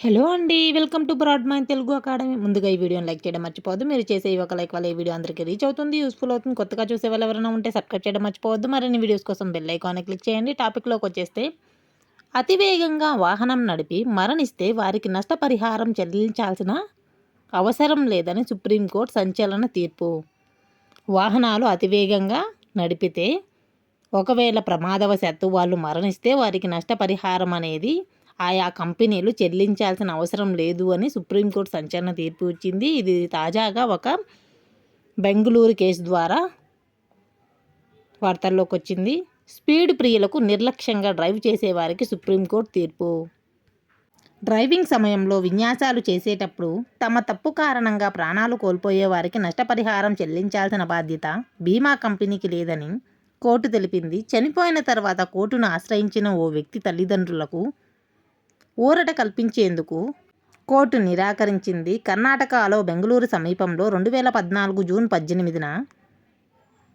Hello అండి welcome to broad mind Telugu academy. ముందుగా ఈ వీడియోని లైక్ చేయడం మర్చిపోవద్దు. మీరు చేసే ఒక లైక్ వల్ల ఈ వీడియో అందరికీ రీచ్ అవుతుంది యూస్ఫుల్ అవుతుంది. కొత్తగా చూసే వాళ్ళు ఎవరైనా ఉంటే సబ్స్క్రైబ్ చేయడం మర్చిపోవద్దు. మరిన్ని వీడియోస్ కోసం బెల్ ఐకాన్ని క్లిక్ చేయండి. టాపిక్లోకి వచ్చేస్తే అతివేగంగా వాహనం నడిపి మరణిస్తే వారికి నష్టపరిహారం చెల్లించాల్సిన అవసరం లేదని సుప్రీంకోర్టు సంచలన తీర్పు. వాహనాలు అతివేగంగా నడిపితే ఒకవేళ ప్రమాదవశాత్తు వాళ్ళు మరణిస్తే వారికి నష్టపరిహారం అనేది ఆయా కంపెనీలు చెల్లించాల్సిన అవసరం లేదు అని సుప్రీంకోర్టు సంచలన తీర్పు ఇచ్చింది. ఇది తాజాగా ఒక బెంగళూరు కేసు ద్వారా వార్తల్లోకి వచ్చింది. స్పీడ్ ప్రియులకు నిర్లక్ష్యంగా డ్రైవ్ చేసేవారికి సుప్రీంకోర్టు తీర్పు. డ్రైవింగ్ సమయంలో విన్యాసాలు చేసేటప్పుడు తమ తప్పు కారణంగా ప్రాణాలు కోల్పోయే వారికి నష్టపరిహారం చెల్లించాల్సిన బాధ్యత బీమా కంపెనీకి లేదని కోర్టు తెలిపింది. చనిపోయిన తర్వాత కోర్టును ఆశ్రయించిన ఓ వ్యక్తి తల్లిదండ్రులకు ఊరట కల్పించేందుకు కోర్టు నిరాకరించింది కర్ణాటకలో బెంగళూరు సమీపంలో రెండు వేల పద్నాలుగు జూన్ పద్దెనిమిదిన.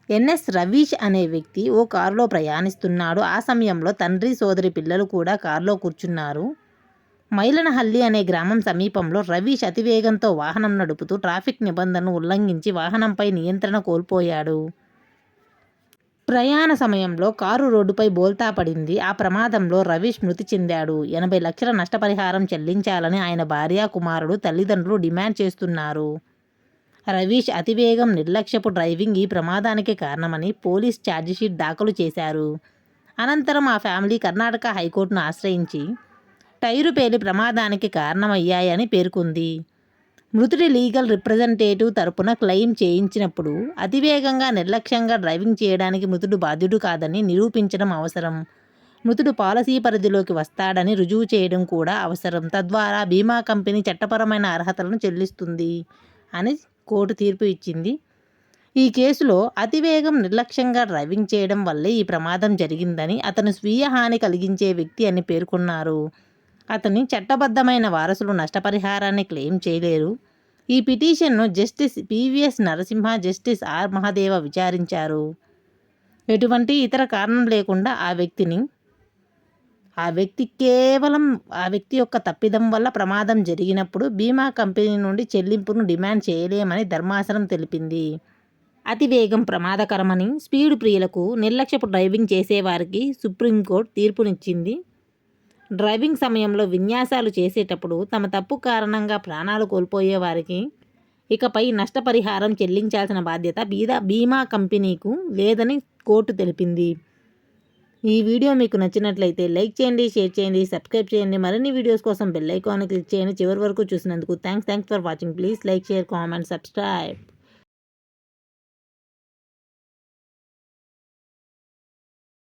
ఎన్ఎస్ రవీష్ అనే వ్యక్తి ఓ కారులో ప్రయాణిస్తున్నాడు. ఆ సమయంలో తండ్రి సోదరి పిల్లలు కూడా కారులో కూర్చున్నారు. మైలనహల్లి అనే గ్రామం సమీపంలో రవీష్ అతివేగంతో వాహనం నడుపుతూ ట్రాఫిక్ నిబంధనలు ఉల్లంఘించి వాహనంపై నియంత్రణ కోల్పోయాడు. ప్రయాణ సమయంలో కారు రోడ్డుపై బోల్తా పడింది. ఆ ప్రమాదంలో రవీష్ మృతి చెందాడు. ఎనభై లక్షల నష్టపరిహారం చెల్లించాలని ఆయన భార్య కుమారుడు తల్లిదండ్రులు డిమాండ్ చేస్తున్నారు. రవీష్ అతివేగం నిర్లక్ష్యపు డ్రైవింగ్ ఈ ప్రమాదానికి కారణమని పోలీస్ ఛార్జిషీట్ దాఖలు చేశారు. అనంతరం ఆ ఫ్యామిలీ కర్ణాటక హైకోర్టును ఆశ్రయించి టైరు పేలి ప్రమాదానికి కారణమయ్యాయని పేర్కొంది. మృతుడి లీగల్ రిప్రజెంటేటివ్ తరపున క్లెయిమ్ చేయించినప్పుడు అతివేగంగా నిర్లక్ష్యంగా డ్రైవింగ్ చేయడానికి మృతుడు బాధ్యుడు కాదని నిరూపించడం అవసరం. మృతుడు పాలసీ పరిధిలోకి వస్తాడని రుజువు చేయడం కూడా అవసరం. తద్వారా బీమా కంపెనీ చట్టపరమైన అర్హతలను చెల్లిస్తుంది అని కోర్టు తీర్పు ఇచ్చింది. ఈ కేసులో అతివేగం నిర్లక్ష్యంగా డ్రైవింగ్ చేయడం వల్లే ఈ ప్రమాదం జరిగిందని అతను స్వీయ హాని కలిగించే వ్యక్తి అని పేర్కొన్నారు. అతని చట్టబద్ధమైన వారసులు నష్టపరిహారాన్ని క్లెయిమ్ చేయలేరు. ఈ పిటిషన్ను justice P V S Narasimha justice R. Mahadeva విచారించారు. ఎటువంటి ఇతర కారణం లేకుండా ఆ వ్యక్తిని ఆ వ్యక్తి కేవలం ఆ వ్యక్తి యొక్క తప్పిదం వల్ల ప్రమాదం జరిగినప్పుడు బీమా కంపెనీ నుండి చెల్లింపును డిమాండ్ చేయలేమని ధర్మాసనం తెలిపింది. అతివేగం ప్రమాదకరమని స్పీడ్ ప్రియులకు నిర్లక్ష్యపు డ్రైవింగ్ చేసేవారికి సుప్రీంకోర్టు తీర్పునిచ్చింది. డ్రైవింగ్ సమయంలో విన్యాసాలు చేసేటప్పుడు తమ తప్పు కారణంగా ప్రాణాలు కోల్పోయే వారికి ఇకపై నష్టపరిహారం చెల్లించాల్సిన బాధ్యత బీదా బీమా కంపెనీకు లేదని కోర్టు తెలిపింది. ఈ వీడియో మీకు నచ్చినట్లయితే లైక్ చేయండి షేర్ చేయండి సబ్స్క్రైబ్ చేయండి. మరిన్ని వీడియోస్ కోసం బెల్ ఐకాన్ క్లిక్ చేయండి. చివరి వరకు చూసినందుకు thanks thanks for watching. Please like share comment subscribe.